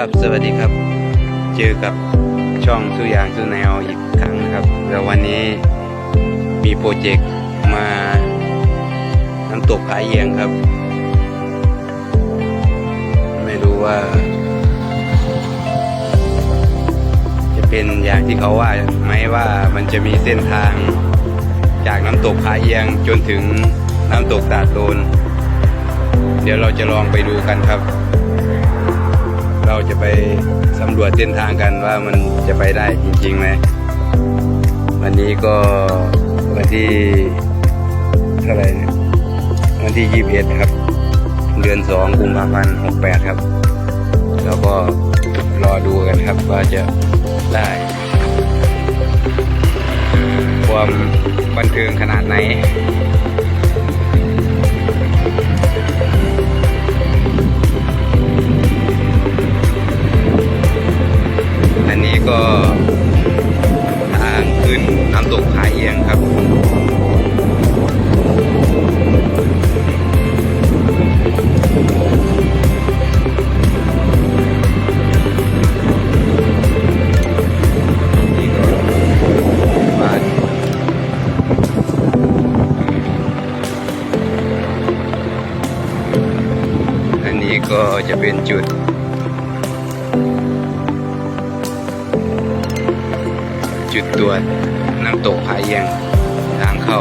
ครับ สวัสดีครับ เจอกับช่องสุยางสุแนวอีกครั้งนะครับแล้ววันนี้มีโปรเจกต์มาน้ำตกผาเยียงครับ ไม่รู้ว่า จะเป็นอย่างที่เขาว่าไหมว่ามันจะมีเส้นทางจากน้ำตกผาเยียงจนถึงน้ำตกตาดโตนเดี๋ยวเราจะลองไปดูกันครับ เราจะไปสำรวจเส้นทางกันว่ามันจะไปได้จริงๆไหมวันนี้ก็วันที่เท่าไหร่เนี่ยวันที่ยี่สิบเอ็ดครับ เดือนสองกุมภาพันธ์หกแปดครับ แล้วก็รอดูกันครับว่าจะได้ ความบันเทิงขนาดไหน นี้ก็ทางขึ้นน้ำตกผาเอียงครับนี่ก็บ้าอันนี้ก็จะเป็นจุด จุดตรวจน้ำตกผาเยียงทางเข้า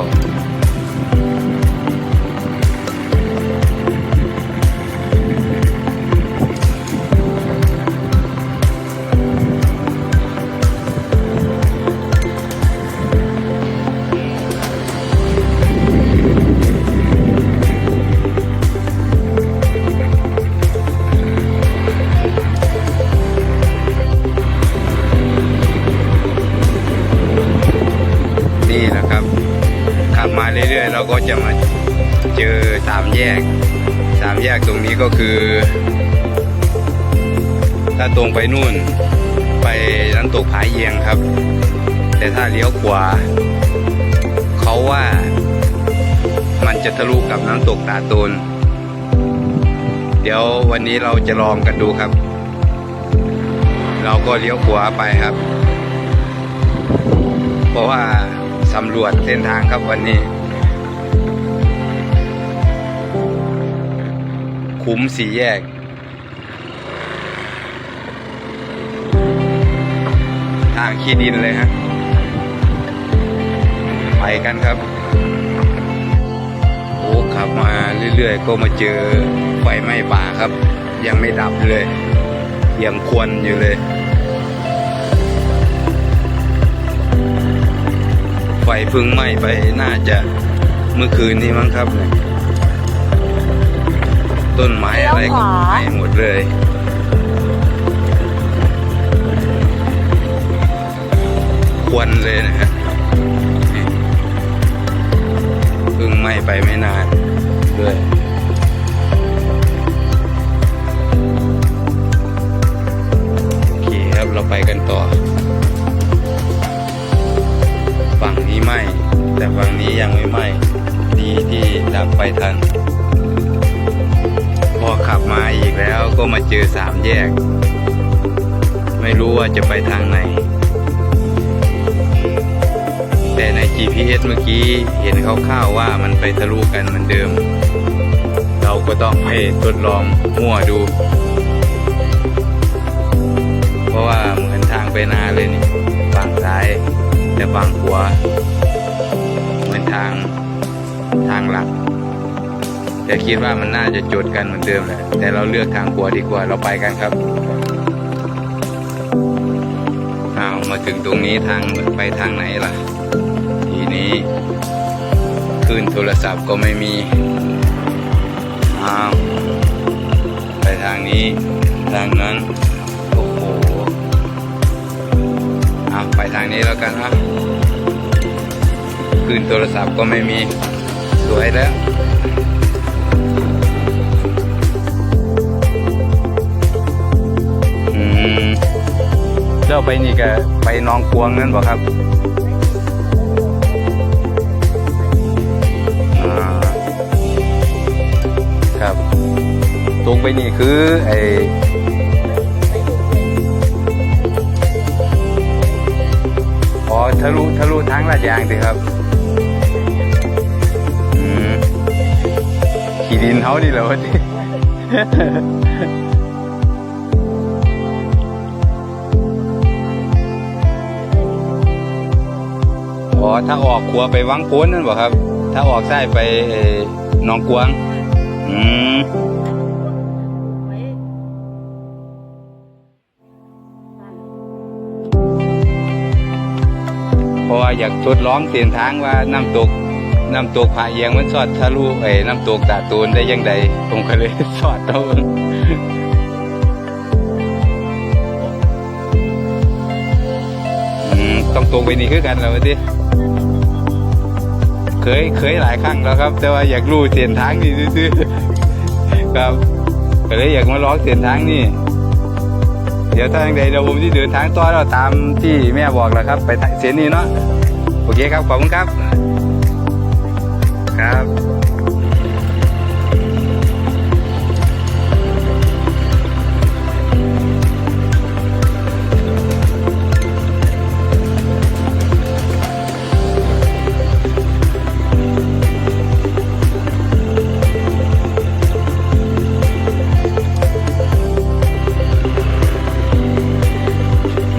เจอสามแยกสามแยกตรงนี้ก็คือ ถ้าตรงไปนู่น ไปน้ำตกผาเยียงครับ แต่ถ้าเลี้ยวขวาเขาว่ามันจะทะลุกับน้ำตกตาโตนเดี๋ยววันนี้เราจะลองกันดูครับ เราก็เลี้ยวขวาไปครับ เพราะว่าสำรวจเส้นทางครับวันนี้ คุ้มสี่แยก ทางขี้ดินเลยฮะ ไปกันครับ โอ้ขับมาเรื่อยๆ ก็มาเจอไฟไหม้ป่าครับ ยังไม่ดับเลย ยังควนอยู่เลย ไฟเพึ่งไหม้ไปน่าจะเมื่อคืนนี้มั้งครับเนี่ย ต้นไม้อะไรก็ไม้หมดเลย ควันเลยนะฮะเพึ่งไหม้ไปไม่นานด้วยโอเคครับเราไปกันต่อ ฝั่งนี้ไหมแต่ฝั่งนี้ยังไม่ไหมดีที่ดับไฟทัน อขับมาอีกแล้วก็มาเจอสามแยก ไม่รู้ว่าจะไปทางไหน แต่ใน GPS เมื่อกี้เห็นคร่าวๆว่ามันไปทะลุกันเหมือนเดิม เราก็ต้องให้ทดลองมั่วดู เพราะว่าเหมือนทางไปนาเลยนี่ฝั่งซ้ายแต่ฝั่งขวาเหมือนทางทางหลัก แต่คิดว่ามันน่าจะจดกันเหมือนเดิมแหละแต่เราเลือกทางขวาดีกว่าเราไปกันครับอ้าวมาถึงตรงนี้ทางไปทางไหนล่ะ ทีนี้คลื่นโทรศัพท์ก็ไม่มีอ้าวไปทางนี้ทางนั้นโอ้โหเอาไปทางนี้แล้วกันนะคืนโทรศัพท์ก็ไม่มีสวยแล้ว ไปนี่แกไปนองกวงนั่นบอครับครับตรงไปนี่คือไออ๋อทะลุทะลุทั้งลาดยางสิครับอืมขี่ดินเขานี่เหรอวะนี่ อ๋อถ้าออกขัวไปวังโพ้นนั่นบ่ครับ ถ้าออกซ้ไปเอ่อหนองกวาง อืมเพราะว่าอยากทดลองเส้นทางว่าน้ำตกน้ำตกผาเอียงมันสอดทะลุไอ้น้ำตกตาตูนได้ยังไงผมก็เลยสอดเอาอื ต้องตรงไปนี่คือกันแล้ววะดิเคยเคยหลายครั้งแล้วครับ แต่ว่าอยากรู้เส้นทางนี่ซื้อๆครับก็เลยอยากมาลองเส้นทางนี่เดี๋ยวถ้าอย่างใดเดี๋ยวผมที่เดินทางต่อเราตามที่แม่บอกแล้วครับ ไปเส้นนี้เนาะโอเคครับขอบคุณครับ ครับ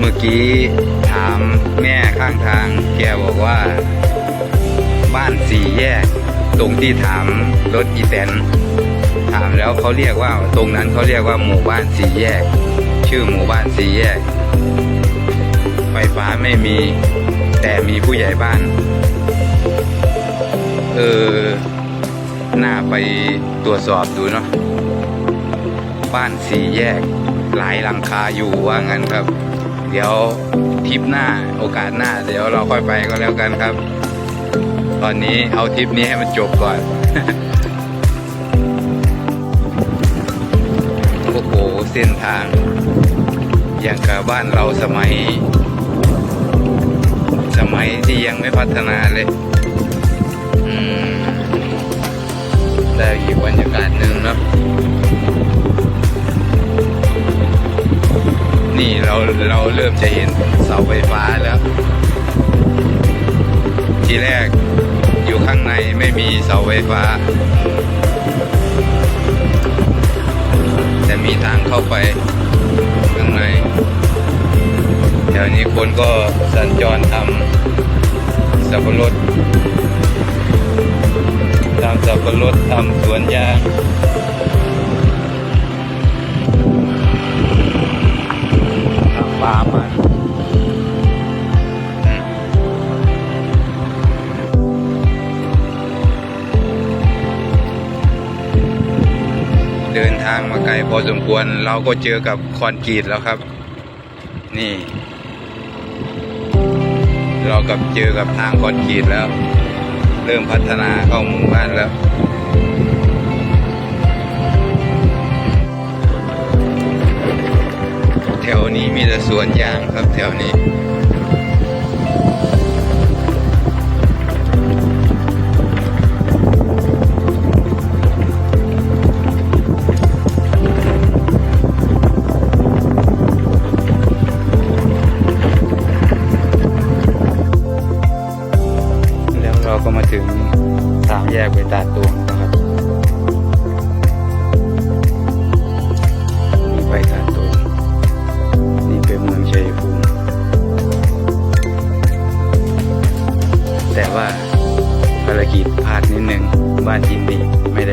มื่อกี้ถามแม่ข้างทาง แกบอกว่า บ้านสี่แยก ตรงที่ถามรถอีแตนถามแล้วเขาเรียกว่าตรงนั้นเขาเรียกว่าหมู่บ้านสี่แยก ชื่อหมู่บ้านสี่แยก ไฟฟ้าไม่มี แต่มีผู้ใหญ่บ้าน เออน่าไปตรวจสอบดูเนาะบ้านสี่แยกหลายหลังคาอยู่ว่างั้นครับ ดี๋ยวทริปหน้าโอกาสหน้า เดี๋ยวเราค่อยไปก็แล้วกันครับ ตอนนี้เอาทริปนี้ให้มันจบก่อนโอ้โหเส้นทาง อย่างกับบ้านเราสมัย สมัยที่ยังไม่พัฒนาเลยอืมได้อีกบรรยากาศหนึ่งเนาะ นี่เราเราเริ่มจะเห็นเสาไฟฟ้าแล้ว ทีแรกอยู่ข้างในไม่มีเสาไฟฟ้า แต่มีทางเข้าไปข้างในแถวนี้คนก็สัญจรทำสับปะรดทำสับปะรดทำสวนยาง พอสมควรเราก็เจอกับคอนกรีตแล้วครับ นี่ เรากับเจอกับทางคอนกรีตแล้ว เริ่มพัฒนาเข้าหมู่บ้านแล้วแถวนี้มีแต่สวนยางครับแถวนี้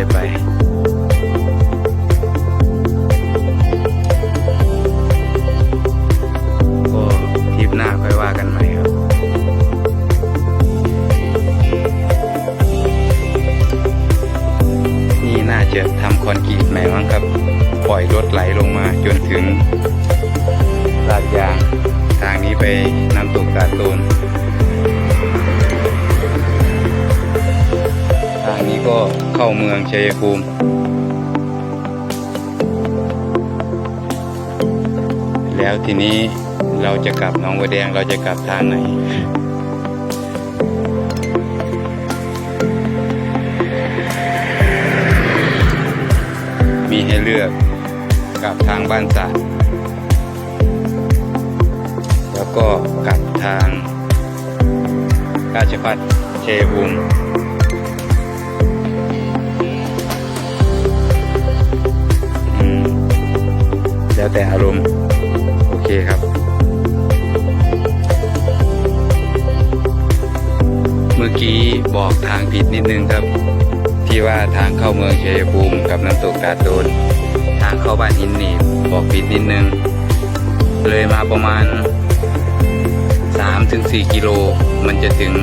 ดีไม่ไปก็ทริปหน้าค่อยว่ากันใหม่ครับนี่น่าจะทำคอนกรีตใหม่มั้งครับ ปล่อยรถไหลลงมาจนถึงลาดยาง ทางนี้ไปน้ำตกตาตูน นี้ก็เข้าเมืองชัยภูมิแล้วทีนี้เราจะกลับหน้องบัวแดงเราจะกลับทางไหน มีให้เลือกกลับทางบ้านสาดแล้วก็กลับทางราชพัฒเชยภูมิ แล้วแต่อารมณ์ โอเคครับ เมื่อกี้บอกทางผิดนิดนึงครับ ที่ว่าทางเข้าเมืองชัยภูมิกับน้ำตกตาดโดนทางเข้าบ้านหินหนีบบอกผิดนิดนึง เลยมาประมาณ3-4ถึง4กิโล มันจะถึง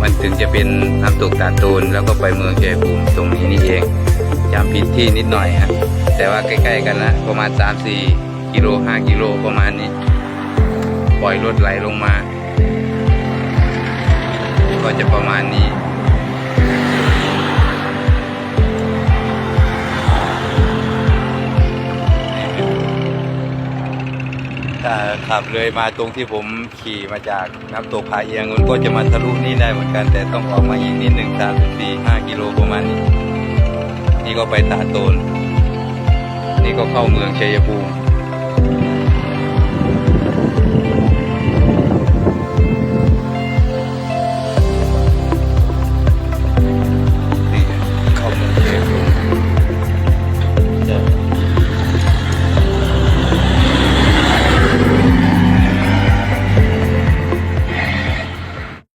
มันถึงจะเป็นน้ำตกตาดโดนแล้วก็ไปเมืองชัยภูมิตรงนี้นี่เอง จำผิดที่นิดหน่อยฮะแต่ว่าใกล้ๆกันละประมาณ 3-4 กิโล 5 กิโลประมาณนี้ ปล่อยรถไหลลงมา ก็จะประมาณนี้ถ้าขับเลยมาตรงที่ผมขี่มาจากน้ำตกผาเอียงมันก็จะมาทะลุนี่ได้เหมือนกัน แต่ต้องออกมาอีกนิดหนึ่งสามสี่ห้ากิโลประมาณนี้ นี่ก็ไปตาโตน นี่ก็เข้าเมืองชัยภูมิ